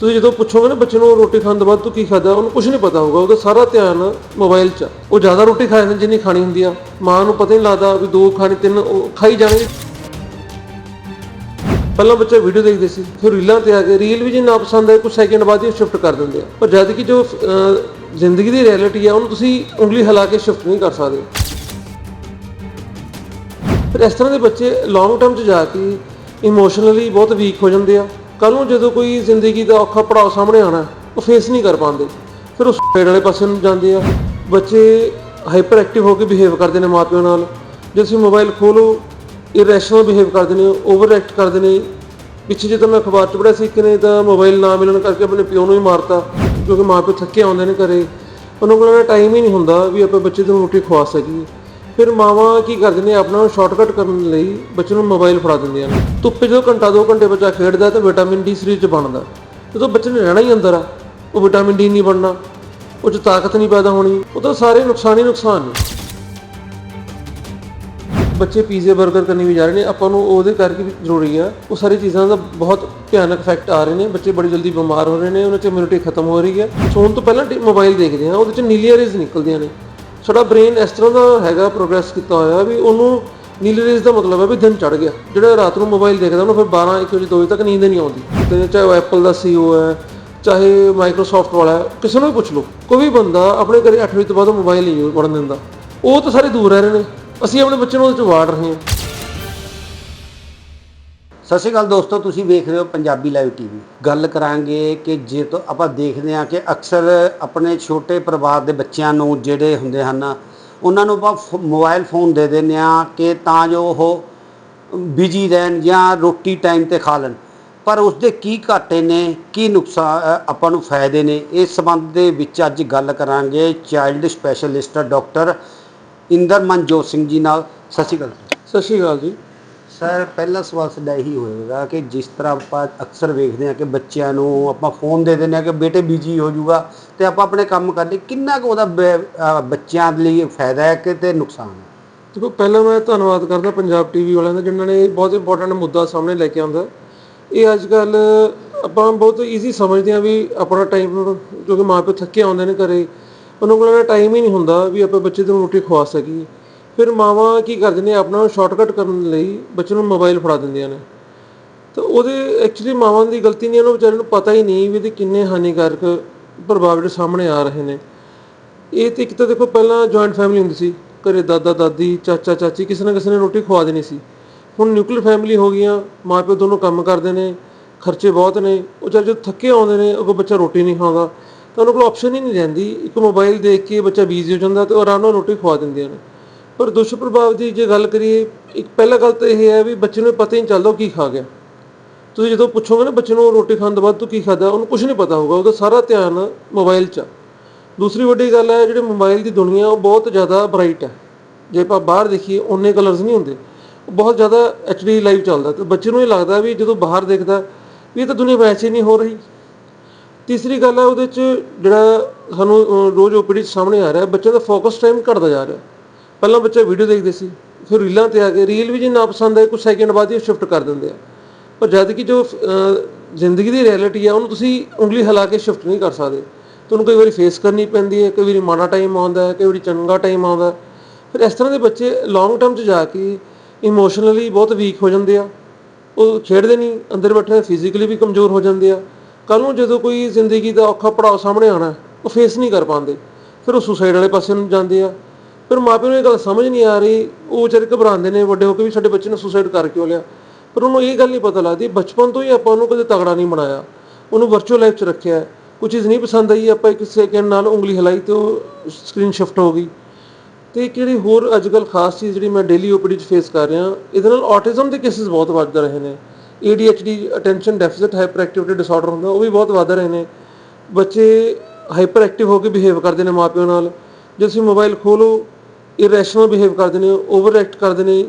ਤੁਸੀਂ ਜਦੋਂ ਪੁੱਛੋਗੇ ਨਾ ਬੱਚੇ ਨੂੰ ਰੋਟੀ ਖਾਣ ਤੋਂ ਬਾਅਦ ਤੂੰ ਕੀ ਖਾਦਾ ਉਹਨੂੰ ਕੁਝ ਨਹੀਂ ਪਤਾ ਹੋਊਗਾ ਉਹਦਾ ਸਾਰਾ ਧਿਆਨ ਮੋਬਾਈਲ 'ਚ ਆ। ਉਹ ਜ਼ਿਆਦਾ ਰੋਟੀ ਖਾ ਜਾਂਦਾ ਜਿੰਨੀ ਖਾਣੀ ਹੁੰਦੀ ਆ। ਮਾਂ ਨੂੰ ਪਤਾ ਹੀ ਨਹੀਂ ਲੱਗਦਾ ਵੀ ਦੋ ਖਾਣੀ ਤਿੰਨ ਉਹ ਖਾਈ ਜਾਣਗੇ। ਪਹਿਲਾਂ ਬੱਚੇ ਵੀਡੀਓ ਦੇਖਦੇ ਸੀ ਫਿਰ ਰੀਲਾਂ ਤੇ ਆ ਗਏ ਰੀਲ ਵੀ ਜੇ ਨਾ ਪਸੰਦ ਆਏ ਕੁਝ ਸੈਕਿੰਡ ਬਾਅਦ ਹੀ ਸ਼ਿਫਟ ਕਰ ਦਿੰਦੇ ਆ। ਪਰ ਜਦ ਕਿ ਜੋ ਅਹ, ਜ਼ਿੰਦਗੀ ਦੀ ਰਿਐਲਿਟੀ ਆ ਉਹਨੂੰ ਤੁਸੀਂ ਉਂਗਲੀ ਹਿਲਾ ਕੇ ਸ਼ਿਫਟ ਨਹੀਂ ਕਰ ਸਕਦੇ। ਫਿਰ ਇਸ ਤਰ੍ਹਾਂ ਦੇ ਬੱਚੇ ਲੌਂਗ ਟਰਮ 'ਚ ਜਾ ਕੇ ਇਮੋਸ਼ਨਲੀ ਬਹੁਤ ਵੀਕ ਹੋ ਜਾਂਦੇ ਆ। ਕੱਲ ਨੂੰ ਜਦੋਂ ਕੋਈ ਜ਼ਿੰਦਗੀ ਦਾ ਔਖਾ ਪੜਾਅ ਸਾਹਮਣੇ ਆਣਾ ਉਹ ਫੇਸ ਨਹੀਂ ਕਰ ਪਾਉਂਦੇ। ਫਿਰ ਉਹ ਸੁਸਾਈਡ ਵਾਲੇ ਪਾਸੇ ਨੂੰ ਜਾਂਦੇ ਆ। ਬੱਚੇ ਹਾਈਪਰ ਐਕਟਿਵ ਹੋ ਕੇ ਬਿਹੇਵ ਕਰਦੇ ਨੇ ਮਾਪਿਆਂ ਨਾਲ। ਜੇ ਤੁਸੀਂ ਮੋਬਾਈਲ ਖੋਲੋ ਇਰੈਸ਼ਨਲ ਬਿਹੇਵ ਕਰਦੇ ਨੇ ਓਵਰ ਐਕਟ ਕਰਦੇ ਨੇ। ਪਿੱਛੇ ਜਦੋਂ ਮੈਂ ਅਖਬਾਰ 'ਚ ਪੜ੍ਹਿਆ ਸੀ ਕਿ ਨੇ ਤਾਂ ਮੋਬਾਈਲ ਨਾ ਮਿਲਣ ਕਰਕੇ ਆਪਣੇ ਪਿਓ ਨੂੰ ਹੀ ਮਾਰਤਾ, ਕਿਉਂਕਿ ਮਾਪੇ ਥੱਕੇ ਆਉਂਦੇ ਨੇ ਘਰੇ। ਉਹਨਾਂ ਕੋਲ ਟਾਈਮ ਹੀ ਨਹੀਂ ਹੁੰਦਾ ਵੀ ਆਪਾਂ ਬੱਚੇ ਨੂੰ ਰੋਟੀ ਖਵਾ ਸਕੀਏ। ਫਿਰ ਮਾਵਾਂ ਕੀ ਕਰਦੀਆਂ ਨੇ, ਆਪਣਾ ਸ਼ਾਰਟਕਟ ਕਰਨ ਲਈ ਬੱਚੇ ਨੂੰ ਮੋਬਾਈਲ ਫੜਾ ਦਿੰਦੀਆਂ ਨੇ। ਧੁੱਪੇ ਜਦੋਂ ਘੰਟਾ 2 ਘੰਟੇ ਬੱਚਾ ਖੇਡਦਾ ਤਾਂ ਵਿਟਾਮਿਨ ਡੀ ਸਰੀਰ 'ਚ ਬਣਦਾ। ਜਦੋਂ ਬੱਚੇ ਨੇ ਰਹਿਣਾ ਹੀ ਅੰਦਰ ਆ, ਉਹ ਵਿਟਾਮਿਨ ਡੀ ਨਹੀਂ ਬਣਨਾ, ਉਹ 'ਚ ਤਾਕਤ ਨਹੀਂ ਪੈਦਾ ਹੋਣੀ, ਉਹ ਤਾਂ ਸਾਰੇ ਨੁਕਸਾਨ ਹੀ ਨੁਕਸਾਨ ਨੇ। ਬੱਚੇ ਪੀਜ਼ੇ 버ਗਰ ਕਰਨੀ ਵੀ ਜਾ ਰਹੇ ਨੇ, ਆਪਾਂ ਨੂੰ ਉਹਦੇ ਕਰਕੇ ਵੀ ਜ਼ਰੂਰੀ ਆ, ਉਹ ਸਾਰੀ ਚੀਜ਼ਾਂ ਦਾ ਬਹੁਤ ਭਿਆਨਕ ਇਫੈਕਟ ਆ ਰਹੇ ਨੇ, ਬੱਚੇ ਬੜੀ ਜਲਦੀ ਬਿਮਾਰ ਹੋ ਰਹੇ ਨੇ, ਉਹਨਾਂ 'ਚ ਇਮਿਊਨਿਟੀ ਖਤਮ ਹੋ ਰਹੀ ਹੈ ਸੌਣ ਤੋਂ ਪਹਿਲਾਂ ਮੋਬਾਈਲ ਦੇਖਦੇ ਆ, ਉਹਦੇ 'ਚ ਨੀਲੀਆਂ ਰੇਜ਼ ਨਿਕਲਦੀਆਂ ਨੇ। ਸਾਡਾ ਬ੍ਰੇਨ ਇਸ ਤਰ੍ਹਾਂ ਦਾ ਹੈਗਾ ਪ੍ਰੋਗਰੈਸ ਕੀਤਾ ਹੋਇਆ ਵੀ ਉਹਨੂੰ ਨੀਲੀ ਰੇਜ਼ ਦਾ ਮਤਲਬ ਹੈ ਵੀ ਦਿਨ ਚੜ ਗਿਆ। ਜਿਹੜਾ ਰਾਤ ਨੂੰ ਮੋਬਾਈਲ ਦੇਖਦਾ, ਉਹਨੂੰ ਫਿਰ 12 1 ਵਜੇ 2 ਵਜੇ ਤੱਕ ਨੀਂਦ ਨਹੀਂ ਆਉਂਦੀ। ਤੇ ਚਾਹੇ ਉਹ ਐਪਲ ਦਾ ਸੀਓ ਹੈ, ਚਾਹੇ ਮਾਈਕਰੋਸਾਫਟ ਵਾਲਾ ਹੈ, ਕਿਸੇ ਨੂੰ ਵੀ ਪੁੱਛ ਲਓ। ਕੋਈ ਵੀ ਬੰਦਾ ਆਪਣੇ ਘਰੇ 8 ਵਜੇ ਤੋਂ ਬਾਅਦ ਮੋਬਾਈਲ ਨਹੀਂ ਯੂਜ਼ ਕਰਨ ਦਿੰਦਾ। ਉਹ ਤਾਂ ਸਾਰੇ ਦੂਰ ਰਹਿ ਰਹੇ ਨੇ। ਅਸੀਂ ਆਪਣੇ ਬੱਚੇ ਨੂੰ ਉਹਦੇ ਚ ਵਾੜ ਰਹੇ ਹਾਂ। ਸਤਿ ਸ਼੍ਰੀ ਅਕਾਲ ਦੋਸਤੋ, ਤੁਸੀਂ ਵੇਖ ਰਹੇ ਹੋ ਪੰਜਾਬੀ ਲਾਈਵ ਟੀਵੀ ਗੱਲ ਕਰਾਂਗੇ ਕਿ ਜੇ ਤੋਂ ਆਪਾਂ ਦੇਖਦੇ ਹਾਂ ਕਿ ਅਕਸਰ ਆਪਣੇ ਛੋਟੇ ਪਰਿਵਾਰ ਦੇ ਬੱਚਿਆਂ ਨੂੰ ਜਿਹੜੇ ਹੁੰਦੇ ਹਨ, ਉਹਨਾਂ ਨੂੰ ਆਪਾਂ ਫ- ਮੋਬਾਈਲ ਫੋਨ ਦੇ ਦਿੰਦੇ ਹਾਂ ਕਿ ਤਾਂ ਜੋ ਉਹ ਬਿਜ਼ੀ ਰਹਿਣ ਜਾਂ ਰੋਟੀ ਟਾਈਮ ਤੇ ਖਾ ਲੈਣ। ਪਰ ਉਸ ਦੇ ਕੀ ਘਾਟੇ ਨੇ, ਕੀ ਨੁਕਸਾਨ ਆਪਾਂ ਨੂੰ ਫਾਇਦੇ ਨੇ, ਇਸ ਸੰਬੰਧ ਦੇ ਵਿੱਚ ਅੱਜ ਗੱਲ ਕਰਾਂਗੇ child specialist doctor Inder Manjot Singh ji ਨਾਲ। ਸਤਿ ਸ਼੍ਰੀ ਅਕਾਲ ਸਤਿ ਸ਼੍ਰੀ ਅਕਾਲ ਜੀ। ਸਰ, ਪਹਿਲਾ ਸਵਾਲ ਸਾਡਾ ਇਹੀ ਹੋਏਗਾ ਕਿ ਜਿਸ ਤਰ੍ਹਾਂ ਆਪਾਂ ਅਕਸਰ ਵੇਖਦੇ ਹਾਂ ਕਿ ਬੱਚਿਆਂ ਨੂੰ ਆਪਾਂ ਫੋਨ ਦੇ ਦਿੰਦੇ ਹਾਂ ਕਿ ਬੇਟੇ ਬਿਜ਼ੀ ਹੋ ਜਾਊਗਾ ਤੇ ਆਪਾਂ ਆਪਣੇ ਕੰਮ ਕਰਦੇ, ਕਿੰਨਾ ਕੁ ਉਹਦਾ ਬੈ- ਅਹ ਬੱਚਿਆਂ ਲਈ ਫਾਇਦਾ ਹੈ ਕਿ ਤੇ ਨੁਕਸਾਨ ਹੈ? ਦੇਖੋ, ਪਹਿਲਾਂ ਮੈਂ ਧੰਨਵਾਦ ਕਰਦਾ ਪੰਜਾਬ ਟੀਵੀ ਵਾਲਿਆਂ ਦਾ ਜਿਨ੍ਹਾਂ ਨੇ ਇਹ ਬਹੁਤ ਇੰਪੋਰਟੈਂਟ ਮੁੱਦਾ ਸਾਹਮਣੇ ਲੈ ਕੇ ਆਉਂਦਾ। ਇਹ ਅੱਜ ਕੱਲ ਆਪਾਂ ਬਹੁਤ ਈਜ਼ੀ ਸਮਝਦੇ ਹਾਂ ਵੀ ਆਪਣਾ ਟਾਈਮ ਕਿਉਂਕਿ ਮਾਂ ਪਿਓ ਥੱਕੇ ਆਉਂਦੇ ਨੇ ਘਰੇ, ਉਹਨਾਂ ਕੋਲ ਟਾਈਮ ਹੀ ਨਹੀਂ ਹੁੰਦਾ ਵੀ ਆਪਾਂ ਬੱਚੇ ਨੂੰ ਰੋਟੀ ਖਵਾ ਸਕੀਏ। ਫਿਰ ਮਾਵਾਂ ਕੀ ਕਰਦੀਆਂ ਨੇ, ਆਪਣਾ ਸ਼ਾਰਟਕਟ ਕਰਨ ਲਈ ਬੱਚੇ ਨੂੰ ਮੋਬਾਈਲ ਫੜਾ ਦਿੰਦੀਆਂ ਨੇ। ਤਾਂ ਉਹਦੇ ਐਕਚੁਅਲੀ ਮਾਵਾਂ ਦੀ ਗਲਤੀ ਨਹੀਂ, ਉਹਨਾਂ ਵਿਚਾਰਿਆਂ ਨੂੰ ਪਤਾ ਹੀ ਨਹੀਂ ਵੀ ਇਹਦੇ ਕਿੰਨੇ ਹਾਨੀਕਾਰਕ ਪ੍ਰਭਾਵ ਜਿਹੜੇ ਸਾਹਮਣੇ ਆ ਰਹੇ ਨੇ। ਇਹ ਤੇ ਇੱਕ ਤਾਂ ਦੇਖੋ, ਪਹਿਲਾਂ ਜੁਆਇੰਟ ਫੈਮਿਲੀ ਹੁੰਦੀ ਸੀ। ਘਰੇ ਦਾਦਾ, ਦਾਦੀ, ਚਾਚਾ, ਚਾਚੀ ਕਿਸੇ ਨਾ ਕਿਸੇ ਨੇ ਰੋਟੀ ਖਵਾ ਦੇਣੀ ਸੀ। ਹੁਣ ਨਿਊਕਲੀਅਰ ਫੈਮਿਲੀ ਹੋ ਗਈਆਂ ਮਾਪੇ ਦੋਨੋਂ ਕੰਮ ਕਰਦੇ ਨੇ, ਖਰਚੇ ਬਹੁਤ ਨੇ, ਉਹ ਚੱਲ ਜਦੋਂ ਥੱਕੇ ਆਉਂਦੇ ਨੇ ਉਹ ਬੱਚਾ ਰੋਟੀ ਨਹੀਂ ਖਾਉਂਦਾ ਤਾਂ ਉਹਨਾਂ ਕੋਲ ਆਪਸ਼ਨ ਹੀ ਨਹੀਂ ਰਹਿੰਦੀ। ਇੱਕ ਮੋਬਾਈਲ ਦੇਖ ਕੇ ਬੱਚਾ ਬੀਜ਼ੀ ਹੋ ਜਾਂਦਾ ਤੇ ਉਹ ਆਰਾਮ ਨਾਲ ਰੋਟੀ ਖਵਾ ਦਿੰਦੀਆਂ ਨੇ। ਪਰ ਦੁਸ਼ਪ੍ਰਭਾਵ ਦੀ ਜੇ ਗੱਲ ਕਰੀਏ ਇੱਕ ਪਹਿਲਾ ਗੱਲ ਤਾਂ ਇਹ ਹੈ ਵੀ ਬੱਚੇ ਨੂੰ ਪਤਾ ਹੀ ਨਹੀਂ ਚੱਲਦਾ ਉਹ ਕੀ ਖਾ ਗਿਆ। ਤੁਸੀਂ ਜਦੋਂ ਪੁੱਛੋਗੇ ਨਾ ਬੱਚੇ ਨੂੰ ਰੋਟੀ ਖਾਣ ਤੋਂ ਬਾਅਦ ਤੂੰ ਕੀ ਖਾਦਾ ਉਹਨੂੰ ਕੁਝ ਨਹੀਂ ਪਤਾ ਹੋਊਗਾ ਉਹਦਾ ਸਾਰਾ ਧਿਆਨ ਮੋਬਾਈਲ 'ਚ ਆ। ਦੂਸਰੀ ਵੱਡੀ ਗੱਲ ਹੈ ਜਿਹੜੇ ਮੋਬਾਈਲ ਦੀ ਦੁਨੀਆ ਉਹ ਬਹੁਤ ਜ਼ਿਆਦਾ ਬ੍ਰਾਈਟ ਹੈ। ਜੇ ਆਪਾਂ ਬਾਹਰ ਦੇਖੀਏ ਓਨੇ ਕਲਰਸ ਨਹੀਂ ਹੁੰਦੇ। ਉਹ ਬਹੁਤ ਜ਼ਿਆਦਾ ਐਚਡੀ ਲਾਈਵ ਚੱਲਦਾ ਤੇ ਬੱਚੇ ਨੂੰ ਇਹ ਲੱਗਦਾ ਵੀ ਜਦੋਂ ਬਾਹਰ ਦੇਖਦਾ ਵੀ ਇਹ ਤਾਂ ਦੁਨੀਆ ਵੈਸੇ ਨਹੀਂ ਹੋ ਰਹੀ। ਤੀਸਰੀ ਗੱਲ ਹੈ ਉਹਦੇ 'ਚ ਜਿਹੜਾ ਸਾਨੂੰ ਅਹ, ਰੋਜ਼ ਓਪੀਡੀ ਸਾਹਮਣੇ ਆ ਰਿਹਾ ਬੱਚੇ ਦਾ ਫੋਕਸ ਟਾਈਮ ਘਟਦਾ ਜਾ ਰਿਹਾ। ਪਹਿਲਾਂ ਬੱਚੇ ਵੀਡੀਓ ਦੇਖਦੇ ਸੀ, ਫਿਰ ਰੀਲਾਂ ਤੇ ਆ ਗਏ ਰੀਲ ਵੀ ਜੇ ਨਾ ਪਸੰਦ ਆਏ ਕੁਝ ਸੈਕਿੰਡ ਬਾਅਦ ਹੀ ਸ਼ਿਫਟ ਕਰ ਦਿੰਦੇ ਆ। ਪਰ ਜਦ ਕਿ ਜੋ ਜ਼ਿੰਦਗੀ ਦੀ ਰਿਐਲਿਟੀ ਆ, ਉਹਨੂੰ ਤੁਸੀਂ ਉਂਗਲੀ ਹਿਲਾ ਕੇ ਸ਼ਿਫਟ ਨਹੀਂ ਕਰ ਸਕਦੇ। ਤੁਹਾਨੂੰ ਕਈ ਵਾਰੀ ਫੇਸ ਕਰਨੀ ਪੈਂਦੀ ਹੈ, ਕਈ ਵਾਰੀ ਮਾੜਾ ਟਾਈਮ ਆਉਂਦਾ ਹੈ, ਕਈ ਵਾਰੀ ਚੰਗਾ ਟਾਈਮ ਆਉਂਦਾ ਫਿਰ ਇਸ ਤਰ੍ਹਾਂ ਦੇ ਬੱਚੇ ਲੌਂਗ ਟਰਮ 'ਚ ਜਾ ਕੇ ਇਮੋਸ਼ਨਲੀ ਬਹੁਤ ਵੀਕ ਹੋ ਜਾਂਦੇ ਆ। ਉਹ ਖੇਡਦੇ ਨਹੀਂ, ਅੰਦਰ ਬੈਠੇ ਫਿਜ਼ੀਕਲੀ ਵੀ ਕਮਜ਼ੋਰ ਹੋ ਜਾਂਦੇ ਆ। ਕੱਲ ਨੂੰ ਜਦੋਂ ਕੋਈ ਜ਼ਿੰਦਗੀ ਦਾ ਔਖਾ ਪੜਾਅ ਸਾਹਮਣੇ ਆਣਾ ਉਹ ਫੇਸ ਨਹੀਂ ਕਰ ਪਾਉਂਦੇ। ਫਿਰ ਉਹ ਸੁਸਾਈਡ ਵਾਲੇ ਪਾਸੇ ਨੂੰ ਜਾਂਦੇ ਆ। ਫਿਰ ਮਾਪਿਆਂ ਨੂੰ ਇਹ ਗੱਲ ਸਮਝ ਨਹੀਂ ਆ ਰਹੀ। ਉਹ ਵਿਚਾਰੇ ਘਬਰਾਉਂਦੇ ਨੇ, ਵੱਡੇ ਹੋ ਕੇ ਵੀ ਸਾਡੇ ਬੱਚੇ ਨੇ ਸੁਸਾਈਡ ਕਰ ਕਿਉਂ ਲਿਆ ਪਰ ਉਹਨੂੰ ਇਹ ਗੱਲ ਨਹੀਂ ਪਤਾ ਲੱਗਦੀ, ਬਚਪਨ ਤੋਂ ਹੀ ਆਪਾਂ ਉਹਨੂੰ ਕਦੇ ਤਗੜਾ ਨਹੀਂ ਬਣਾਇਆ। ਉਹਨੂੰ ਵਰਚੁਅਲ ਲਾਈਫ 'ਚ ਰੱਖਿਆ। ਕੋਈ ਚੀਜ਼ ਨਹੀਂ ਪਸੰਦ ਆਈ, ਆਪਾਂ ਇੱਕ ਸੈਕਿੰਡ ਨਾਲ ਉਂਗਲੀ ਹਿਲਾਈ ਤੇ ਉਹ ਸਕਰੀਨ ਸ਼ਿਫਟ ਹੋ ਗਈ। ਤੇ ਇੱਕ ਜਿਹੜੀ ਹੋਰ ਅੱਜਕੱਲ ਖਾਸ ਚੀਜ਼ ਜਿਹੜੀ ਮੈਂ ਡੇਲੀ ਓਪੀਡੀ 'ਚ ਫੇਸ ਕਰ ਰਿਹਾ, ਇਹਦੇ ਨਾਲ ਆਟਿਜ਼ਮ ਦੇ ਕੇਸਿਸ ਬਹੁਤ ਵੱਧ ਰਹੇ ਨੇ। ADHD attention deficit hyper activity disorder ਹੁੰਦਾ, ਉਹ ਵੀ ਬਹੁਤ ਵੱਧ ਰਹੇ ਨੇ। ਬੱਚੇ ਹਾਈਪਰ ਐਕਟਿਵ ਹੋ ਕੇ ਬਿਹੇਵ ਕਰਦੇ ਨੇ ਮਾਪਿਆਂ ਨਾਲ। ਜੇ ਤੁਸੀਂ ਮੋਬਾਈਲ ਖੋਲੋ ਇਰੈਸ਼ਨਲ ਬਿਹੇਵ ਕਰਦੇ ਨੇ ਓਵਰ ਐਕਟ ਕਰਦੇ ਨੇ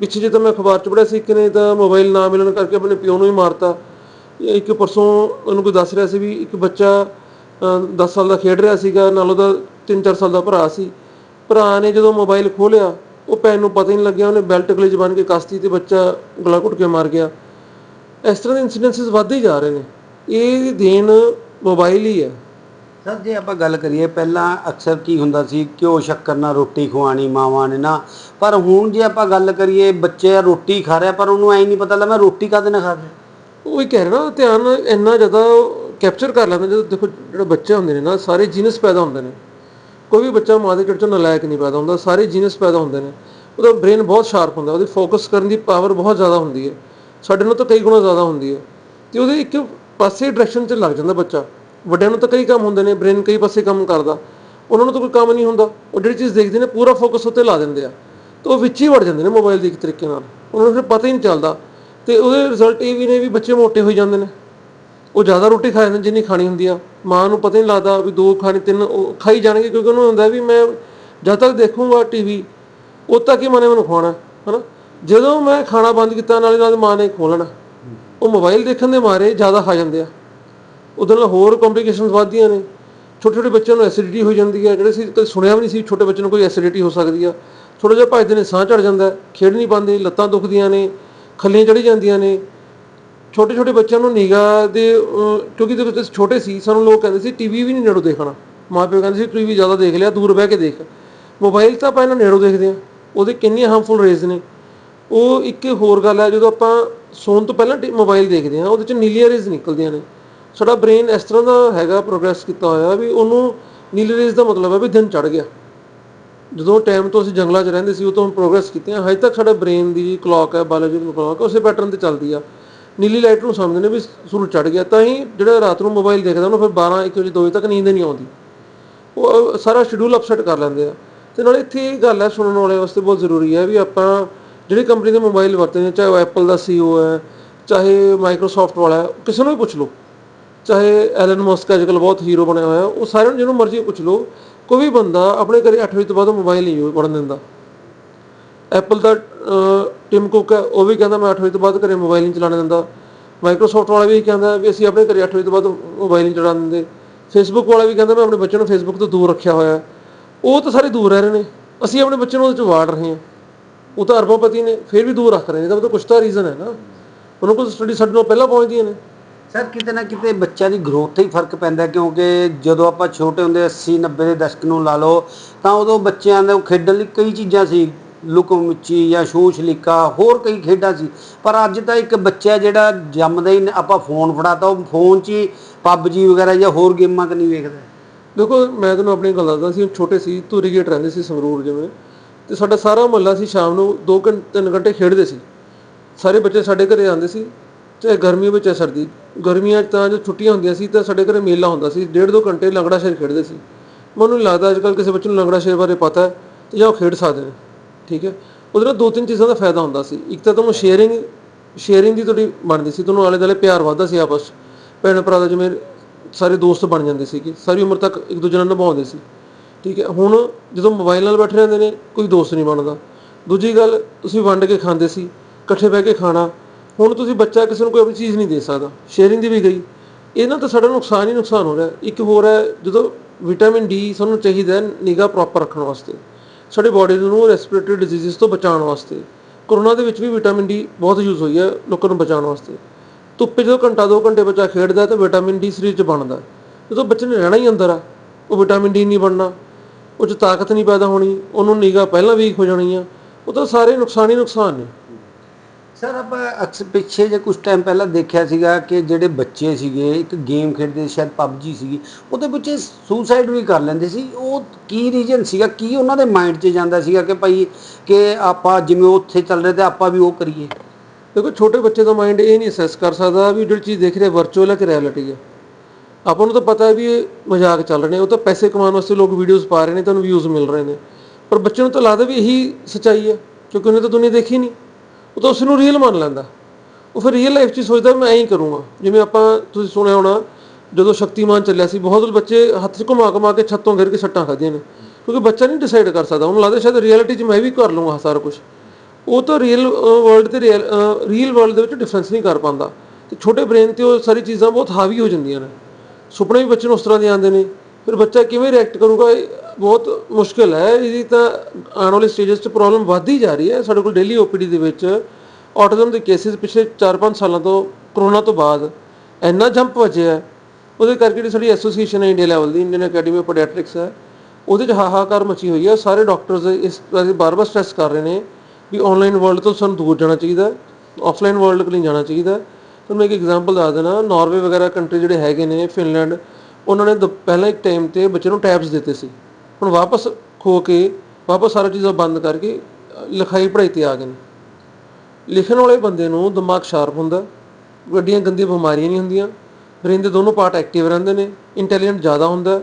ਪਿੱਛੇ ਜੇ ਤਾਂ ਮੈਂ ਅਖਬਾਰ 'ਚ ਪੜ੍ਹਿਆ ਸੀ ਕਿ ਨੇ ਤਾਂ ਮੋਬਾਈਲ ਨਾ ਮਿਲਣ ਕਰਕੇ ਆਪਣੇ ਪਿਓ ਨੂੰ ਹੀ ਮਾਰਤਾ। ਇੱਕ ਪਰਸੋਂ ਉਹਨੂੰ ਕੋਈ ਦੱਸ ਰਿਹਾ ਸੀ ਵੀ ਇੱਕ ਬੱਚਾ 10 ਸਾਲ ਦਾ ਖੇਡ ਰਿਹਾ ਸੀਗਾ, ਨਾਲ ਉਹਦਾ 3-4 ਸਾਲ ਦਾ ਭਰਾ ਸੀ। ਭਰਾ ਨੇ ਜਦੋਂ ਮੋਬਾਈਲ ਖੋਲਿਆ ਉਹ ਭੈਣ ਨੂੰ ਪਤਾ ਹੀ ਨਹੀਂ ਲੱਗਿਆ, ਉਹਨੇ ਬੈਲਟ ਗਲੇ ਜਬਾਨ ਕੇ ਕਸਤੀ ਤੇ ਬੱਚਾ ਗਲਾ ਘੁੱਟ ਕੇ ਮਾਰ ਗਿਆ। ਇਸ ਤਰ੍ਹਾਂ ਦੇ ਇਨਸੀਡੈਂਸਿਸ ਵੱਧਦੇ ਜਾ ਰਹੇ ਨੇ। ਇਹ ਦੇਣ ਮੋਬਾਈਲ ਹੀ ਹੈ। ਸਰ, ਜੇ ਆਪਾਂ ਗੱਲ ਕਰੀਏ, ਪਹਿਲਾਂ ਅਕਸਰ ਕੀ ਹੁੰਦਾ ਸੀ, ਘਿਓ, ਸ਼ੱਕਰ ਨਾਲ ਰੋਟੀ ਖਵਾਣੀ ਮਾਵਾਂ ਨੇ ਨਾ। ਪਰ ਹੁਣ ਜੇ ਆਪਾਂ ਗੱਲ ਕਰੀਏ, ਬੱਚੇ ਰੋਟੀ ਖਾ ਰਿਹਾ, ਪਰ ਉਹਨੂੰ ਐ ਨਹੀਂ ਪਤਾ ਲੱਗਾ ਰੋਟੀ ਕਾਹਦੇ ਨਾਲ ਖਾ ਰਿਹਾ। ਉਹ ਹੀ ਕਹਿ ਰਿਹਾ ਨਾ, ਧਿਆਨ ਇੰਨਾ ਜ਼ਿਆਦਾ ਕੈਪਚਰ ਕਰ ਲੈਂਦਾ, ਜਦੋਂ ਦੇਖੋ ਜਿਹੜੇ ਬੱਚੇ ਹੁੰਦੇ ਨੇ ਨਾ, ਸਾਰੇ ਜੀਨਸ ਪੈਦਾ ਹੁੰਦੇ ਨੇ। ਕੋਈ ਵੀ ਬੱਚਾ ਮਾਂ ਦੇ ਢਿੱਡ ਚੋਂ ਨਲਾਇਕ ਨਹੀਂ ਪੈਦਾ ਹੁੰਦਾ, ਸਾਰੇ ਜੀਨਸ ਪੈਦਾ ਹੁੰਦੇ ਨੇ। ਉਹਦਾ ਬ੍ਰੇਨ ਬਹੁਤ ਸ਼ਾਰਪ ਹੁੰਦਾ, ਉਹਦੀ ਫੋਕਸ ਕਰਨ ਦੀ ਪਾਵਰ ਬਹੁਤ ਜ਼ਿਆਦਾ ਹੁੰਦੀ ਹੈ। ਸਾਡੇ ਨਾਲ ਤਾਂ ਕਈ ਗੁਣਾ ਜ਼ਿਆਦਾ ਹੁੰਦੀ ਹੈ। ਤੇ ਉਹਦੇ ਇੱਕ ਪਾਸੇ ਡਾਇਰੈਕਸ਼ਨ 'ਚ ਲੱਗ ਜਾਂਦਾ ਬੱਚਾ। ਵੱਡਿਆਂ ਨੂੰ ਤਾਂ ਕਈ ਕੰਮ ਹੁੰਦੇ ਨੇ, ਬ੍ਰੇਨ ਕਈ ਪਾਸੇ ਕੰਮ ਕਰਦਾ। ਉਹਨਾਂ ਨੂੰ ਤਾਂ ਕੋਈ ਕੰਮ ਨਹੀਂ ਹੁੰਦਾ। ਉਹ ਜਿਹੜੀ ਚੀਜ਼ ਦੇਖਦੇ ਨੇ, ਪੂਰਾ ਫੋਕਸ ਉੱਤੇ ਲਾ ਦਿੰਦੇ ਆ। ਤੇ ਉਹ ਵਿੱਚ ਹੀ ਵੜ ਜਾਂਦੇ ਨੇ ਮੋਬਾਈਲ ਦੇ ਇੱਕ ਤਰੀਕੇ ਨਾਲ। ਉਹਨਾਂ ਨੂੰ ਫਿਰ ਪਤਾ ਹੀ ਨਹੀਂ ਚੱਲਦਾ। ਤੇ ਉਹਦੇ ਰਿਜ਼ਲਟ ਇਹ ਵੀ ਨੇ ਵੀ ਬੱਚੇ ਮੋਟੇ ਹੋਈ ਜਾਂਦੇ ਨੇ। ਉਹ ਜ਼ਿਆਦਾ ਰੋਟੀ ਖਾ ਜਾਂਦੇ ਜਿੰਨੀ ਖਾਣੀ ਹੁੰਦੀ ਆ। ਮਾਂ ਨੂੰ ਪਤਾ ਨਹੀਂ ਲੱਗਦਾ ਵੀ ਦੋ ਖਾਣੀ, ਤਿੰਨ ਉਹ ਖਾਈ ਜਾਣਗੇ, ਕਿਉਂਕਿ ਉਹਨੂੰ ਹੁੰਦਾ ਵੀ ਮੈਂ ਜਦ ਤੱਕ ਦੇਖੂੰਗਾ ਟੀਵੀ ਉਦ ਤੱਕ ਹੀ ਮਾਂ ਨੇ ਮੈਨੂੰ ਖਵਾਉਣਾ, ਹਨਾ? ਜਦੋਂ ਮੈਂ ਖਾਣਾ ਬੰਦ ਕੀਤਾ, ਨਾਲੇ ਨਾਲ ਮਾਂ ਨੇ ਖੋਲਣਾ ਉਹ ਮੋਬਾਈਲ ਦੇਖਣ ਦੇ ਮਾਰੇ ਜ਼ਿਆਦਾ ਖਾ ਜਾਂਦੇ ਆ। ਉਹਦੇ ਨਾਲ ਹੋਰ ਕੰਪਲਿਕੇਸ਼ਨਸ ਵੱਧਦੀਆਂ ਨੇ। ਛੋਟੇ ਛੋਟੇ ਬੱਚਿਆਂ ਨੂੰ ਐਸਿਡਿਟੀ ਹੋ ਜਾਂਦੀ ਹੈ। ਜਿਹੜੇ ਸੀ ਕਦੇ ਸੁਣਿਆ ਵੀ ਨਹੀਂ ਸੀ ਛੋਟੇ ਬੱਚੇ ਨੂੰ ਕੋਈ ਐਸਿਡਿਟੀ ਹੋ ਸਕਦੀ ਆ। ਥੋੜਾ ਜਿਹਾ ਭੱਜਦੇ ਨੇ, ਸਾਹ ਚੜ ਜਾਂਦਾ ਖੇਡ ਨਹੀਂ ਪਾਉਂਦੇ, ਲੱਤਾਂ ਦੁਖਦੀਆਂ ਨੇ, ਖੱਲੀਆਂ ਚੜੀ ਜਾਂਦੀਆਂ ਨੇ। ਛੋਟੇ ਛੋਟੇ ਬੱਚਿਆਂ ਨੂੰ ਨਿਗਾਹ ਦੇ ਕਿਉਂਕਿ ਜਦੋਂ ਛੋਟੇ ਸੀ, ਸਾਨੂੰ ਲੋਕ ਕਹਿੰਦੇ ਸੀ ਟੀਵੀ ਵੀ ਨਹੀਂ ਨੇੜੋਂ ਦੇਖਣਾ। ਮਾਪੇ ਕਹਿੰਦੇ ਸੀ ਟੀਵੀ ਜ਼ਿਆਦਾ ਦੇਖ ਲਿਆ, ਦੂਰ ਬਹਿ ਕੇ ਦੇਖ। ਮੋਬਾਈਲ ਤਾਂ ਆਪਾਂ ਇਹਨਾਂ ਨੇੜੋਂ ਦੇਖਦੇ ਆ ਉਹਦੇ ਕਿੰਨੀਆਂ ਹਾਰਮਫੁਲ ਰੇਜ਼ ਨੇ। ਉਹ ਇੱਕ ਹੋਰ ਗੱਲ ਹੈ, ਜਦੋਂ ਆਪਾਂ ਸੌਣ ਤੋਂ ਪਹਿਲਾਂ ਮੋਬਾਈਲ ਦੇਖਦੇ ਆ ਉਹਦੇ ਚ ਨੀਲੀਆਂ ਰੇਜ਼ ਨਿਕਲਦੀਆਂ ਨੇ। ਸਾਡਾ ਬ੍ਰੇਨ ਇਸ ਤਰ੍ਹਾਂ ਦਾ ਹੈਗਾ ਪ੍ਰੋਗਰੈਸ ਕੀਤਾ ਹੋਇਆ ਵੀ ਉਹਨੂੰ ਨੀਲੀ ਰੇਜ਼ ਦਾ ਮਤਲਬ ਹੈ ਵੀ ਦਿਨ ਚੜ ਗਿਆ। ਜਦੋਂ ਟਾਈਮ ਤੋਂ ਅਸੀਂ ਜੰਗਲਾਂ 'ਚ ਰਹਿੰਦੇ ਸੀ ਉਹ ਤੋਂ ਪ੍ਰੋਗਰੈਸ ਕੀਤੀ ਹੈ। ਹਜੇ ਤੱਕ ਸਾਡਾ ਬ੍ਰੇਨ ਦੀ ਕਲੌਕ ਹੈ ਬਾਇਓਲੋਜੀਕਲ ਕਲੌਕ ਉਸੇ ਪੈਟਰਨ ਤੇ ਚੱਲਦੀ ਆ। ਨੀਲੀ ਲਾਈਟ ਨੂੰ ਸਮਝਦੇ ਨੇ ਵੀ ਸੂਰਜ ਚੜ ਗਿਆ, ਤਾਂ ਹੀ ਜਿਹੜਾ ਰਾਤ ਨੂੰ ਮੋਬਾਈਲ ਦੇਖਦਾ ਉਹਨੂੰ ਫਿਰ 12 1 ਵਜੇ 2 ਵਜੇ ਤੱਕ ਨੀਂਦ ਨਹੀਂ ਆਉਂਦੀ। ਉਹ ਸਾਰਾ ਸ਼ਡਿਊਲ ਅਪਸੈਟ ਕਰ ਲੈਂਦੇ ਆ। ਤੇ ਨਾਲ ਇੱਥੇ ਇਹ ਗੱਲ ਹੈ, ਸੁਣਨ ਵਾਲੇ ਵਾਸਤੇ ਬਹੁਤ ਜ਼ਰੂਰੀ ਹੈ ਵੀ ਆਪਾਂ ਜਿਹੜੀ ਕੰਪਨੀ ਦੇ ਮੋਬਾਈਲ ਵਰਤਦੇ ਨੇ, ਚਾਹੇ ਉਹ ਐਪਲ ਦਾ ਸੀਓ ਹੈ, ਚਾਹੇ ਮਾਈਕਰੋਸਾਫਟ ਵਾਲਾ ਹੈ, ਕਿਸੇ ਨੂੰ ਵੀ ਪੁੱਛ ਲਓ। ਚਾਹੇ ਐਲਨ ਮਸਕ ਅੱਜਕੱਲ ਬਹੁਤ ਹੀਰੋ ਬਣਿਆ ਹੋਇਆ ਉਹ ਸਾਰਿਆਂ ਨੂੰ ਜਿਹਨੂੰ ਮਰਜ਼ੀ ਪੁੱਛ ਲਓ, ਕੋਈ ਵੀ ਬੰਦਾ ਆਪਣੇ ਘਰੇ 8 ਵਜੇ ਤੋਂ ਬਾਅਦ ਮੋਬਾਈਲ ਨਹੀਂ ਵੜਨ ਦਿੰਦਾ। ਐਪਲ ਦਾ ਟਿਮ ਕੁੱਕ ਹੈ, ਉਹ ਵੀ ਕਹਿੰਦਾ ਮੈਂ 8 ਵਜੇ ਤੋਂ ਬਾਅਦ ਘਰੇ ਮੋਬਾਈਲ ਨਹੀਂ ਚਲਾਉਣ ਦਿੰਦਾ। ਮਾਈਕਰੋਸਾਫਟ ਵਾਲਾ ਵੀ ਕਹਿੰਦਾ ਵੀ ਅਸੀਂ ਆਪਣੇ ਘਰੇ 8 ਵਜੇ ਤੋਂ ਬਾਅਦ ਮੋਬਾਈਲ ਨਹੀਂ ਚਲਾਉਣ ਦਿੰਦੇ। ਫੇਸਬੁੱਕ ਵਾਲਾ ਵੀ ਕਹਿੰਦਾ ਮੈਂ ਆਪਣੇ ਬੱਚਿਆਂ ਨੂੰ ਫੇਸਬੁੱਕ ਤੋਂ ਦੂਰ ਰੱਖਿਆ ਹੋਇਆ ਉਹ ਤਾਂ ਸਾਰੇ ਦੂਰ ਰਹਿ ਰਹੇ ਨੇ। ਅਸੀਂ ਆਪਣੇ ਬੱਚੇ ਨੂੰ ਉਹਦੇ ਚ ਵਾੜ ਰਹੇ ਹਾਂ। ਉਹ ਤਾਂ ਅਰਬੋਪਤੀ ਨੇ, ਫਿਰ ਵੀ ਦੂਰ ਰੱਖ ਰਹੇ ਨੇ। ਤਾਂ ਉਹ ਤਾਂ ਕੁਛ ਤਾਂ ਰੀਜ਼ਨ ਹੈ ਨਾ। ਉਹਨਾਂ ਕੋਲ ਸਟੱਡੀ ਸਾਡੇ ਨਾਲ ਪਹਿਲਾਂ ਪਹੁੰਚਦੀਆਂ ਨੇ। ਸਰ, ਕਿਤੇ ਨਾ ਕਿਤੇ ਬੱਚਿਆਂ ਦੀ ਗਰੋਥ ਤੇ ਹੀ ਫ਼ਰਕ ਪੈਂਦਾ, ਕਿਉਂਕਿ ਜਦੋਂ ਆਪਾਂ ਛੋਟੇ ਹੁੰਦੇ 80 90 ਦੇ ਦਸ਼ਕ ਨੂੰ ਲਾ ਲਓ, ਤਾਂ ਉਦੋਂ ਬੱਚਿਆਂ ਦੇ ਖੇਡਣ ਲਈ ਕਈ ਚੀਜ਼ਾਂ ਸੀ ਲੁਕਮ ਮਿੱਚੀ ਜਾਂ ਛੂਹ ਛਲੀਕਾ, ਹੋਰ ਕਈ ਖੇਡਾਂ ਸੀ, ਪਰ ਅੱਜ ਤਾਂ ਇੱਕ ਬੱਚਾ ਜਿਹੜਾ ਜੰਮਦਾ ਹੀ ਨ- ਆਪਾਂ ਫੋਨ ਫੜਾਤਾ, ਉਹ ਫੋਨ 'ਚ ਹੀ ਪਬਜੀ ਵਗੈਰਾ ਜਾਂ ਹੋਰ ਗੇਮਾਂ ਕਿ ਨਹੀਂ ਵੇਖਦਾ। ਦੇਖੋ, ਮੈਂ ਤੁਹਾਨੂੰ ਆਪਣੀ ਗੱਲ ਦੱਸਦਾ ਸੀ ਛੋਟੇ ਸੀ, ਧੂਰੀ ਗੇਟ ਰਹਿੰਦੇ ਸੀ ਸੰਗਰੂਰ ਜਿਵੇਂ, ਤੇ ਸਾਡਾ ਸਾਰਾ ਮੁਹੱਲਾ ਸੀ ਸ਼ਾਮ ਨੂੰ 2 ਘੰਟੇ 3 ਘੰਟੇ ਖੇਡਦੇ ਸੀ। ਸਾਰੇ ਬੱਚੇ ਸਾਡੇ ਘਰੇ ਆਉਂਦੇ ਸੀ, ਚਾਹੇ ਗਰਮੀ ਵਿੱਚ ਚਾਹੇ ਸਰਦੀ ਗਰਮੀਆਂ 'ਚ ਤਾਂ ਜੋ ਛੁੱਟੀਆਂ ਹੁੰਦੀਆਂ ਸੀ ਤਾਂ ਸਾਡੇ ਘਰੇ ਮੇਲਾ ਹੁੰਦਾ ਸੀ, ਡੇਢ ਦੋ ਘੰਟੇ ਲੰਗੜਾ ਸ਼ੇਰ ਖੇਡਦੇ ਸੀ। ਮੈਨੂੰ ਨਹੀਂ ਲੱਗਦਾ ਅੱਜਕੱਲ ਕਿਸੇ ਬੱਚੇ ਨੂੰ ਲੰਗੜਾ ਸ਼ੇਰ ਬਾਰੇ ਪਤਾ ਹੈ ਤੇ ਜਾਂ ਉਹ ਖੇਡ ਸਕਦੇ ਨੇ, ਠੀਕ ਹੈ? ਉਹਦੇ ਨਾਲ ਦੋ ਤਿੰਨ ਚੀਜ਼ਾਂ ਦਾ ਫਾਇਦਾ ਹੁੰਦਾ ਸੀ। ਇੱਕ ਤਾਂ ਤੁਹਾਨੂੰ ਸ਼ੇਅਰਿੰਗ ਸ਼ੇਅਰਿੰਗ ਦੀ ਤੁਹਾਡੀ ਬਣਦੀ ਸੀ, ਤੁਹਾਨੂੰ ਆਲੇ ਦੁਆਲੇ ਪਿਆਰ ਵੱਧਦਾ ਸੀ ਆਪਸ 'ਚ। ਭੈਣ ਭਰਾ ਦਾ ਜਿਵੇਂ ਸਾਰੇ ਦੋਸਤ ਬਣ ਜਾਂਦੇ ਸੀਗੇ, ਸਾਰੀ ਉਮਰ ਤੱਕ ਇੱਕ ਦੂਜੇ ਨਾਲ ਨਿਭਾਉਂਦੇ ਸੀ, ਠੀਕ ਹੈ? ਹੁਣ ਜਦੋਂ ਮੋਬਾਈਲ ਨਾਲ ਬੈਠੇ ਰਹਿੰਦੇ ਨੇ, ਕੋਈ ਦੋਸਤ ਨਹੀਂ ਬਣਦਾ। ਦੂਜੀ ਗੱਲ, ਤੁਸੀਂ ਵੰਡ ਕੇ ਖਾਂਦੇ ਸੀ, ਇਕੱਠੇ ਬਹਿ ਕੇ ਖਾਣਾ ਹੁਣ ਤੁਸੀਂ ਬੱਚਾ ਕਿਸੇ ਨੂੰ ਕੋਈ ਆਪਣੀ ਚੀਜ਼ ਨਹੀਂ ਦੇ ਸਕਦਾ ਸ਼ੇਅਰਿੰਗ ਦੀ ਵੀ ਗਈ। ਇਹਨਾਂ ਤਾਂ ਸਾਡਾ ਨੁਕਸਾਨ ਹੀ ਨੁਕਸਾਨ ਹੋ ਰਿਹਾ। ਇੱਕ ਹੋਰ ਹੈ, ਜਦੋਂ ਵਿਟਾਮਿਨ ਡੀ ਸਾਨੂੰ ਚਾਹੀਦਾ ਹੈ ਨਿਗਾ ਪ੍ਰੋਪਰ ਰੱਖਣ ਵਾਸਤੇ, ਸਾਡੀ ਬਾਡੀ ਨੂੰ ਰੈਸਪੀਰੇਟਰੀ ਡਿਜ਼ੀਜ਼ਸ ਤੋਂ ਬਚਾਉਣ ਵਾਸਤੇ। ਕਰੋਨਾ ਦੇ ਵਿੱਚ ਵੀ ਵਿਟਾਮਿਨ ਡੀ ਬਹੁਤ ਯੂਜ਼ ਹੋਈ ਹੈ ਲੋਕਾਂ ਨੂੰ ਬਚਾਉਣ ਵਾਸਤੇ। ਧੁੱਪੇ ਜਦੋਂ ਘੰਟਾ ਦੋ ਘੰਟੇ ਬੱਚਾ ਖੇਡਦਾ ਤਾਂ ਵਿਟਾਮਿਨ ਡੀ ਸਰੀਰ 'ਚ ਬਣਦਾ ਜਦੋਂ ਬੱਚੇ ਨੇ ਰਹਿਣਾ ਹੀ ਅੰਦਰ ਆ ਉਹ ਵਿਟਾਮਿਨ ਡੀ ਨਹੀਂ ਬਣਨਾ, ਉਹ 'ਚ ਤਾਕਤ ਨਹੀਂ ਪੈਦਾ ਹੋਣੀ, ਉਹਨੂੰ ਨਿਗਾ ਪਹਿਲਾਂ ਵੀਕ ਹੋ ਜਾਣੀ ਆ। ਉਹ ਤਾਂ ਸਾਰੇ ਨੁਕਸਾਨ ਹੀ ਨੁਕਸਾਨ ਨੇ। ਸਰ, ਆਪਾਂ ਅਕਸਰ ਪਿੱਛੇ ਜੇ ਕੁਝ ਟਾਈਮ ਪਹਿਲਾਂ ਦੇਖਿਆ ਸੀਗਾ ਕਿ ਜਿਹੜੇ ਬੱਚੇ ਸੀਗੇ, ਇੱਕ ਗੇਮ ਖੇਡਦੇ ਸ਼ਾਇਦ ਪਬਜੀ ਸੀਗੀ ਉਹਦੇ ਵਿੱਚ ਸੁਸਾਈਡ ਵੀ ਕਰ ਲੈਂਦੇ ਸੀ। ਉਹ ਕੀ ਰੀਜਨ ਸੀਗਾ? ਕੀ ਉਹਨਾਂ ਦੇ ਮਾਈਂਡ 'ਚ ਜਾਂਦਾ ਸੀਗਾ ਕਿ ਭਾਈ, ਕਿ ਆਪਾਂ ਜਿਵੇਂ ਉੱਥੇ ਚੱਲ ਰਹੇ ਤੇ ਆਪਾਂ ਵੀ ਉਹ ਕਰੀਏ? ਦੇਖੋ, ਛੋਟੇ ਬੱਚੇ ਦਾ ਮਾਈਂਡ ਇਹ ਨਹੀਂ ਅਸੈਸ ਕਰ ਸਕਦਾ ਵੀ ਜਿਹੜੀ ਚੀਜ਼ ਦੇਖ ਰਿਹਾ ਵਰਚੁਅਲ ਹੈ ਕਿ ਰਿਐਲਿਟੀ ਹੈ। ਆਪਾਂ ਨੂੰ ਤਾਂ ਪਤਾ ਹੈ ਵੀ ਇਹ ਮਜ਼ਾਕ ਚੱਲ ਰਹੇ ਨੇ, ਉਹ ਤਾਂ ਪੈਸੇ ਕਮਾਉਣ ਵਾਸਤੇ ਲੋਕ ਵੀਡੀਓਜ਼ ਪਾ ਰਹੇ ਨੇ, ਤੁਹਾਨੂੰ ਵਿਊਜ਼ ਮਿਲ ਰਹੇ ਨੇ। ਪਰ ਬੱਚੇ ਨੂੰ ਤਾਂ ਲੱਗਦਾ ਵੀ ਇਹੀ ਸੱਚਾਈ ਹੈ, ਕਿਉਂਕਿ ਉਹਨੇ ਤਾਂ ਦੁਨੀਆ ਦੇਖੀ ਨਹੀਂ। ਉਹ ਤਾਂ ਉਸ ਨੂੰ ਰੀਅਲ ਮੰਨ ਲੈਂਦਾ। ਉਹ ਫਿਰ ਰੀਅਲ ਲਾਈਫ 'ਚ ਸੋਚਦਾ, ਮੈਂ ਐਂ ਹੀ ਕਰੂੰਗਾ। ਜਿਵੇਂ ਆਪਾਂ ਤੁਸੀਂ ਸੁਣਿਆ ਹੋਣਾ, ਜਦੋਂ ਸ਼ਕਤੀਮਾਨ ਚੱਲਿਆ ਸੀ, ਬਹੁਤ ਬੱਚੇ ਹੱਥ 'ਚ ਘੁਮਾ ਘੁਮਾ ਕੇ ਛੱਤੋਂ ਗਿਰ ਕੇ ਸੱਟਾਂ ਖਾਧੀਆਂ ਨੇ। ਕਿਉਂਕਿ ਬੱਚਾ ਨਹੀਂ ਡਿਸਾਈਡ ਕਰ ਸਕਦਾ। ਉਹਨੂੰ ਲੱਗਦਾ ਸ਼ਾਇਦ ਰਿਐਲਿਟੀ 'ਚ ਮੈਂ ਵੀ ਕਰ ਲੂੰਗਾ ਸਾਰਾ ਕੁਝ ਉਹ ਤਾਂ ਰੀਅਲ ਵਰਲਡ ਤੇ ਰੀਅਲ ਰੀਅਲ ਵਰਲਡ ਦੇ ਵਿੱਚ ਡਿਫਰੈਂਸ ਨਹੀਂ ਕਰ ਪਾਉਂਦਾ। ਤੇ ਛੋਟੇ ਬ੍ਰੇਨ ਤੇ ਉਹ ਸਾਰੀ ਚੀਜ਼ਾਂ ਬਹੁਤ ਹਾਵੀ ਹੋ ਜਾਂਦੀਆਂ ਨੇ। ਸੁਪਨੇ ਵੀ ਬੱਚੇ ਨੂੰ ਉਸ ਤਰ੍ਹਾਂ ਦੇ ਆਉਂਦੇ ਨੇ। ਫਿਰ ਬੱਚਾ ਕਿਵੇਂ ਰਿਐਕਟ ਕਰੂਗਾ ਬਹੁਤ ਮੁਸ਼ਕਿਲ ਹੈ। ਇਹਦੀ ਤਾਂ ਆਉਣ ਵਾਲੇ ਸਟੇਜਸ 'ਚ ਪ੍ਰੋਬਲਮ ਵੱਧਦੀ ਜਾ ਰਹੀ ਹੈ। ਸਾਡੇ ਕੋਲ ਡੇਲੀ ਓਪੀਡੀ ਦੇ ਵਿੱਚ ਆਟਿਜ਼ਮ ਦੇ ਕੇਸਿਸ ਪਿਛਲੇ 4-5 ਸਾਲਾਂ ਤੋਂ ਕਰੋਨਾ ਤੋਂ ਬਾਅਦ ਇੰਨਾ ਜੰਪ ਵੱਜਿਆ ਉਹਦੇ ਕਰਕੇ ਜਿਹੜੀ ਸਾਡੀ ਐਸੋਸੀਏਸ਼ਨ ਹੈ ਇੰਡੀਆ ਲੈਵਲ ਦੀ ਇੰਡੀਅਨ ਅਕੈਡਮੀ ਆਫ ਪੈਡੀਆਟ੍ਰਿਕਸ ਹੈ, ਉਹਦੇ 'ਚ ਹਾਹਾਕਾਰ ਮਚੀ ਹੋਈ ਹੈ। ਸਾਰੇ ਡਾਕਟਰਸ ਇਸ ਬਾਰੇ ਬਾਰ-ਬਾਰ ਸਟ੍ਰੈਸ ਕਰ ਰਹੇ ਨੇ ਵੀ ਆਨਲਾਈਨ ਵਰਲਡ ਤੋਂ ਸਾਨੂੰ ਦੂਰ ਜਾਣਾ ਚਾਹੀਦਾ ਆਫਲਾਈਨ ਵਰਲਡ ਕੋਲ ਨਹੀਂ ਜਾਣਾ ਚਾਹੀਦਾ ਤੁਹਾਨੂੰ ਮੈਂ ਇੱਕ ਐਗਜ਼ਾਮਪਲ ਦੱਸ ਦੇਣਾ ਨਾਰਵੇ ਵਗੈਰਾ ਕੰਟਰੀ ਜਿਹੜੇ ਹੈਗੇ ਨੇ ਫਿਨਲੈਂਡ ਉਹਨਾਂ ਨੇ ਦ- ਪਹਿਲਾਂ ਇੱਕ ਟਾਈਮ ਤੇ ਬੱਚੇ ਨੂੰ ਟੈਬਸ ਦਿੱਤੇ ਸੀ। ਹੁਣ ਵਾਪਸ ਖੋ ਕੇ ਵਾਪਸ ਸਾਰਾ ਚੀਜ਼ਾਂ ਬੰਦ ਕਰਕੇ ਲਿਖਾਈ ਪੜ੍ਹਾਈ ਤੇ ਆ ਗਏ ਨੇ। ਲਿਖਣ ਵਾਲੇ ਬੰਦੇ ਨੂੰ ਦਿਮਾਗ ਸ਼ਾਰਪ ਹੁੰਦਾ ਵੱਡੀਆਂ ਗੰਦੀਆਂ ਬਿਮਾਰੀਆਂ ਨਹੀਂ ਹੁੰਦੀਆਂ ਬ੍ਰੇਨ ਦੇ ਦੋਨੋਂ ਪਾਰਟ ਐਕਟਿਵ ਰਹਿੰਦੇ ਨੇ ਇੰਟੈਲੀਜੈਂਟ ਜ਼ਿਆਦਾ ਹੁੰਦਾ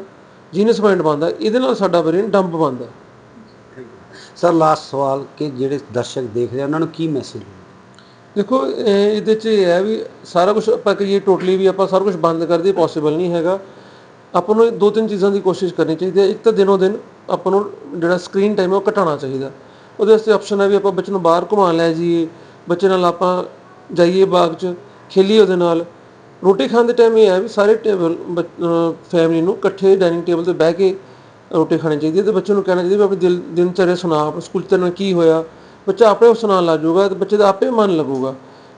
ਜੀਨਸ ਮਾਈਂਡ ਬਣਦਾ ਇਹਦੇ ਨਾਲ ਸਾਡਾ ਬ੍ਰੇਨ ਡੰਪ ਬਣਦਾ। ਸਰ ਲਾਸਟ ਸਵਾਲ ਕਿ ਜਿਹੜੇ ਦਰਸ਼ਕ ਦੇਖ ਰਹੇ ਉਹਨਾਂ ਨੂੰ ਕੀ ਮੈਸੇਜ ਦੇਖੋ ਇਹ- ਇਹਦੇ 'ਚ ਇਹ ਹੈ ਵੀ ਸਾਰਾ ਕੁਝ ਆਪਾਂ ਕਹੀਏ ਟੋਟਲੀ ਵੀ ਆਪਾਂ ਸਾਰਾ ਕੁਝ ਬੰਦ ਕਰ ਦਈਏ ਪੋਸੀਬਲ ਨਹੀਂ ਹੈਗਾ। ਆਪਾਂ ਨੂੰ ਦੋ ਤਿੰਨ ਚੀਜ਼ਾਂ ਦੀ ਕੋਸ਼ਿਸ਼ ਕਰਨੀ ਚਾਹੀਦੀ ਹੈ। ਇੱਕ ਤਾਂ ਦਿਨੋ ਦਿਨ ਆਪਾਂ ਨੂੰ ਜਿਹੜਾ ਸਕਰੀਨ ਟਾਈਮ ਹੈ ਉਹ ਘਟਾਉਣਾ ਚਾਹੀਦਾ। ਉਹਦੇ ਵਾਸਤੇ ਆਪਸ਼ਨ ਹੈ ਵੀ ਆਪਾਂ ਬੱਚੇ ਨੂੰ ਬਾਹਰ ਘੁਮਾਉਣ ਲੈ ਜਾਈਏ। ਬੱਚੇ ਨਾਲ ਆਪਾਂ ਜਾਈਏ ਬਾਗ 'ਚ, ਖੇਲੀਏ ਉਹਦੇ ਨਾਲ। ਰੋਟੀ ਖਾਣ ਦੇ ਟਾਈਮ ਇਹ ਹੈ ਵੀ ਸਾਰੇ ਟੇਬਲ ਫੈਮਿਲੀ ਨੂੰ ਇਕੱਠੇ ਡਾਈਨਿੰਗ ਟੇਬਲ ਤੇ ਬਹਿ ਕੇ ਰੋਟੀ ਖਾਣੀ ਚਾਹੀਦੀ ਹੈ। ਤੇ ਬੱਚੇ ਨੂੰ ਕਹਿਣਾ ਚਾਹੀਦਾ ਵੀ ਆਪਣੀ ਦਿਲ, ਦਿਨਚਰਿਆ ਸੁਣਾ, ਆਪਣੇ ਸਕੂਲ 'ਚ ਨਾਲ ਕੀ ਹੋਇਆ? ਬੱਚਾ ਆਪੇ ਸੁਣਾਉਣ ਲੱਗ ਜਾਊਗਾ ਤੇ ਬੱਚੇ ਦਾ ਆਪੇ ਮਨ ਲੱਗੂਗਾ।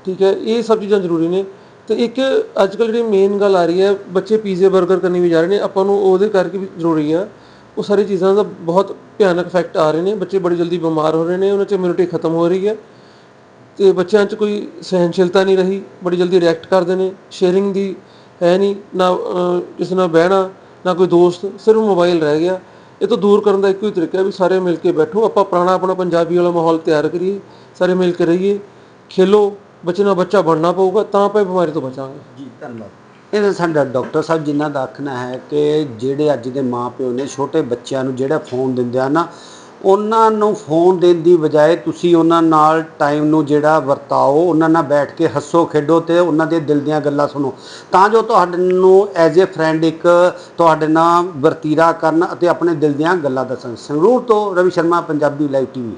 ਠੀਕ ਹੈ, ਇਹ ਸਭ ਚੀਜ਼ਾਂ ਜ਼ਰੂਰੀ ਨੇ। ਤੇ ਇੱਕ ਅੱਜ ਕੱਲ੍ਹ ਜਿਹੜੀ ਮੇਨ ਗੱਲ ਆ ਰਹੀ ਹੈ, ਬੱਚੇ ਪੀਜ਼ੇ 버ਗਰ ਕਰਨੀ ਵੀ ਜਾ ਰਹੇ ਨੇ, ਆਪਾਂ ਨੂੰ ਉਹਦੇ ਕਰਕੇ ਵੀ ਜ਼ਰੂਰੀ ਆ। ਉਹ ਸਾਰੀ ਚੀਜ਼ਾਂ ਦਾ ਬਹੁਤ ਭਿਆਨਕ ਇਫੈਕਟ ਆ ਰਹੇ ਨੇ। ਬੱਚੇ ਬੜੀ ਜਲਦੀ ਬਿਮਾਰ ਹੋ ਰਹੇ ਨੇ, ਉਹਨਾਂ 'ਚ ਇਮਿਊਨਿਟੀ ਖਤਮ ਹੋ ਰਹੀ ਹੈ। ਤੇ ਬੱਚਿਆਂ 'ਚ ਕੋਈ ਸਹਿਨਸ਼ੀਲਤਾ ਨਹੀਂ ਰਹੀ, ਬੜੀ ਜਲਦੀ ਰਿਐਕਟ ਕਰਦੇ ਨੇ। ਸ਼ੇਅਰਿੰਗ ਦੀ ਹੈ ਨਹੀਂ, ਨਾ ਕਿਸੇ ਨਾਲ ਬਹਿਣਾ, ਨਾ ਕੋਈ ਦੋਸਤ, ਸਿਰਫ ਮੋਬਾਈਲ ਰਹਿ ਗਿਆ। ਇਹ ਤੋਂ ਦੂਰ ਕਰਨ ਦਾ ਇੱਕੋ ਹੀ ਤਰੀਕਾ ਹੈ ਵੀ ਸਾਰੇ ਮਿਲ ਕੇ ਬੈਠੋ। ਆਪਾਂ ਪੁਰਾਣਾ ਆਪਣਾ ਪੰਜਾਬੀ ਵਾਲਾ ਮਾਹੌਲ ਤਿਆਰ ਕਰੀਏ, ਸਾਰੇ ਮਿਲ ਕੇ ਰਹੀਏ, ਖੇਲੋ ਬੱਚੇ ਨਾਲ ਬੱਚਾ ਬਣਨਾ ਪਊਗਾ ਤਾਂ ਆਪਾਂ ਇਹ ਬਿਮਾਰੀ ਤੋਂ ਬਚਾਂਗੇ। ਜੀ ਧੰਨਵਾਦ। ਇਹ ਤਾਂ ਸਾਡਾ ਡਾਕਟਰ ਸਾਹਿਬ ਜਿਨ੍ਹਾਂ ਦਾ ਆਖਣਾ ਹੈ ਕਿ ਜਿਹੜੇ ਅੱਜ ਦੇ ਮਾਪਿਓ ਨੇ ਛੋਟੇ ਬੱਚਿਆਂ ਨੂੰ ਜਿਹੜਾ ਫੋਨ ਦਿੰਦੇ ਆ ਨਾ ਉਹਨਾਂ ਨੂੰ ਫੋਨ ਦੇਣ ਦੀ ਬਜਾਏ ਤੁਸੀਂ ਉਹਨਾਂ ਨਾਲ ਟਾਈਮ ਨੂੰ ਜਿਹੜਾ ਵਰਤਾਓ ਉਹਨਾਂ ਨਾਲ ਬੈਠ ਕੇ ਹੱਸੋ ਖੇਡੋ ਤੇ ਉਹਨਾਂ ਦੇ ਦਿਲ ਦੀਆਂ ਗੱਲਾਂ ਸੁਣੋ। ਤਾਂ ਜੋ ਤੁਹਾਡੇ ਨੂੰ ਐਜ਼ ਅ ਫਰੈਂਡ ਇੱਕ ਤੁਹਾਡੇ ਨਾਲ ਵਰਤੀਰਾ ਕਰਨ ਅਤੇ ਆਪਣੇ ਦਿਲ ਦੀਆਂ ਗੱਲਾਂ ਦੱਸਣ। ਸੰਗਰੂਰ ਤੋਂ ਰਵੀ ਸ਼ਰਮਾ ਪੰਜਾਬੀ ਲਾਈਵ ਟੀਵੀ